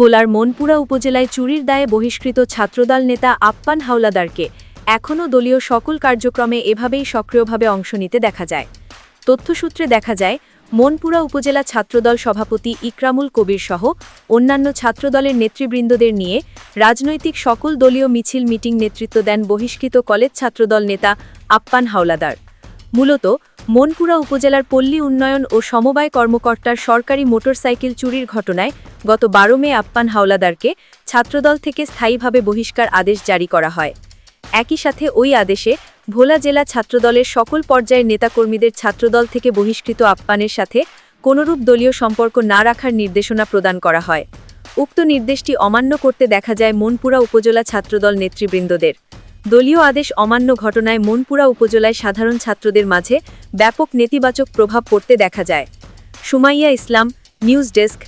ভোলার মনপুরা উপজেলায় চুরির দায়ে বহিষ্কৃত ছাত্রদল নেতা আপ্পান হাওলাদারকে এখনও দলীয় সকল কার্যক্রমে এভাবেই সক্রিয়ভাবে অংশ নিতে দেখা যায়। তথ্যসূত্রে দেখা যায়, মনপুরা উপজেলা ছাত্রদল সভাপতি ইকরামুল কবির সহ অন্যান্য ছাত্রদলের নেতৃবৃন্দদের নিয়ে রাজনৈতিক সকল দলীয় মিছিল মিটিং নেতৃত্ব দেন বহিষ্কৃত কলেজ ছাত্রদল নেতা আপ্পান হাওলাদার। মূলত মনপুরা উপজেলার পল্লী উন্নয়ন ও সমবায় কর্মকর্তার সরকারি মোটরসাইকেল চুরির ঘটনায় গত বারো মে আপ্পান হাওলাদারকে ছাত্রদল থেকে স্থায়ীভাবে বহিষ্কার আদেশ জারি করা হয়। একই সাথে ওই আদেশে ভোলা জেলা ছাত্রদলের সকল পর্যায়ের নেতাকর্মীদের ছাত্রদল থেকে বহিষ্কৃত আপ্পানের সাথে কোনরূপ দলীয় সম্পর্ক না রাখার নির্দেশনা প্রদান করা হয়। উক্ত নির্দেশটি অমান্য করতে দেখা যায় মনপুরা উপজেলা ছাত্রদল নেতৃবৃন্দদের। দলীয় আদেশ অমান্য ঘটনায় মনপুরা উপজেলায় সাধারণ ছাত্রদের মাঝে ব্যাপক নেতিবাচক প্রভাব পড়তে দেখা যায়। সুমাইয়া ইসলাম, নিউজ ডেস্ক